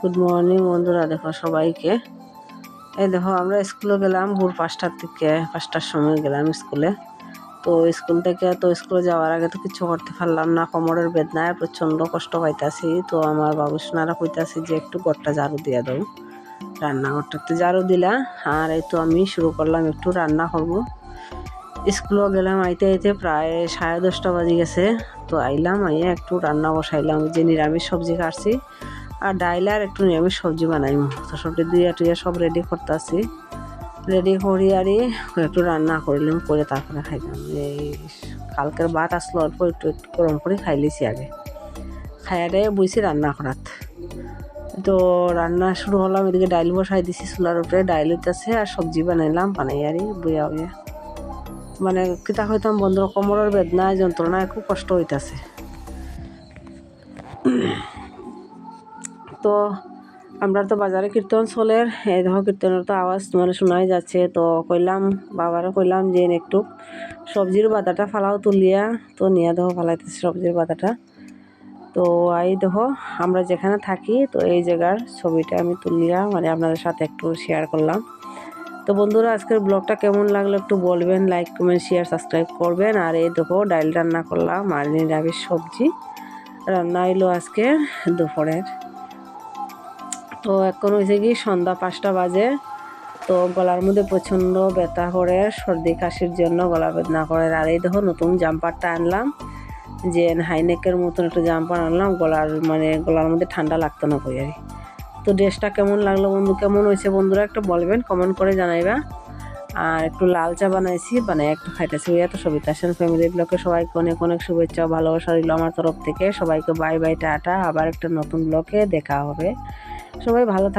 Good morning বন্ধুরা, দেখো সবাইকে। এই দেখো, আমরা স্কুলে গেলাম, ভোর পাঁচটার থেকে, পাঁচটার সময় গেলাম স্কুলে। তো স্কুল থেকে, তো স্কুলে যাওয়ার আগে তো কিছু করতে পারলাম না, কোমরের বেদনায় প্রচণ্ড কষ্ট পাইতাছি। তো আমার বাবুসোনারা কইতাছি যে, একটু ঘরটা ঝাড়ু দিয়ে দাও। রান্নাঘরটাতে ঝাড়ু দিলা, আর এই তো আমি শুরু করলাম, একটু রান্না করব। স্কুলও গেলাম, আইতে আইতে প্রায় সাড়ে দশটা বাজে গেছে। তো আইলাম, আইয়া একটু রান্না বসাইলাম, যে নিরামিষ সবজি কাটছি আর ডাইল আর একটু নিরামিষ সবজি বানাইম তো সবটি দুইয়া টুইয়া সব রেডি করতেছি। রেডি করি আর একটু রান্না করিলাম করে তারপরে খাইলাম। এই কালকের ভাত আসলো অল্প, একটু গরম করে খাইলিছি আগে। খাইয়াটাই বইছি রান্না করাত। তো রান্না শুরু হলাম, এদিকে ডাইল বসাই দিছি চুলার উপরে, ডাইল হইতেছে আর সবজি বানাইলাম, বানাই আর বইয়া বইয়া। মানে কিতা হইতাম বন্ধুর কোমরের বেদনায় যন্ত্রণায় খুব কষ্ট হইতাছে। তো আমরা তো বাজারে কীর্তন চলে এই দেখো কীর্তনের তো আওয়াজ মানে শোনাই যাচ্ছে। তো কইলাম বাবারে কইলাম যে একটু সবজির বাদাটা ফালাও তুলিয়া তো নিয়ে দেখো ফালাইতেছে সবজির বাদাটা। তো এই দেখো, আমরা যেখানে থাকি, তো এই জায়গার ছবিটা আমি তুলিয়া মানে আপনাদের সাথে একটু শেয়ার করলাম। তো বন্ধুরা, আজকের ব্লগটা কেমন লাগল একটু বলবেন লাইক কমেন্ট শেয়ার সাবস্ক্রাইব করবেন। আর এই দেখো, ডাইল রান্না করলাম আর নিরামিষ সবজি রান্না হইল আজকে দুপুরের। তো এখন হয়েছে কি সন্ধ্যা পাঁচটা বাজে। তো গলার মধ্যে প্রচণ্ড ব্যথা করে, সর্দি কাশির জন্য গলা বেদনা করে। আর এই দেখো নতুন জাম্পারটা আনলাম, যে হাইনেকের মতন একটা জাম্পার আনলাম, গলার মানে গলার মধ্যে ঠান্ডা লাগতো না কই আর তো ড্রেসটা কেমন লাগল বন্ধু? কেমন হয়েছে বন্ধুরা একটু বলবেন কমেন্ট করে জানাইবা। আর একটু লাল চা বানাইছি বানাই একটু খাইতেছি এত সবিতা সেন ফ্যামিলি ব্লগে সবাইকে অনেক অনেক শুভেচ্ছা ভালোবাসা রইল আমার তরফ থেকে। সবাইকে বাই বাই টাটা। আবার একটা নতুন ব্লগে দেখা হবে। সবাই ভালো থাক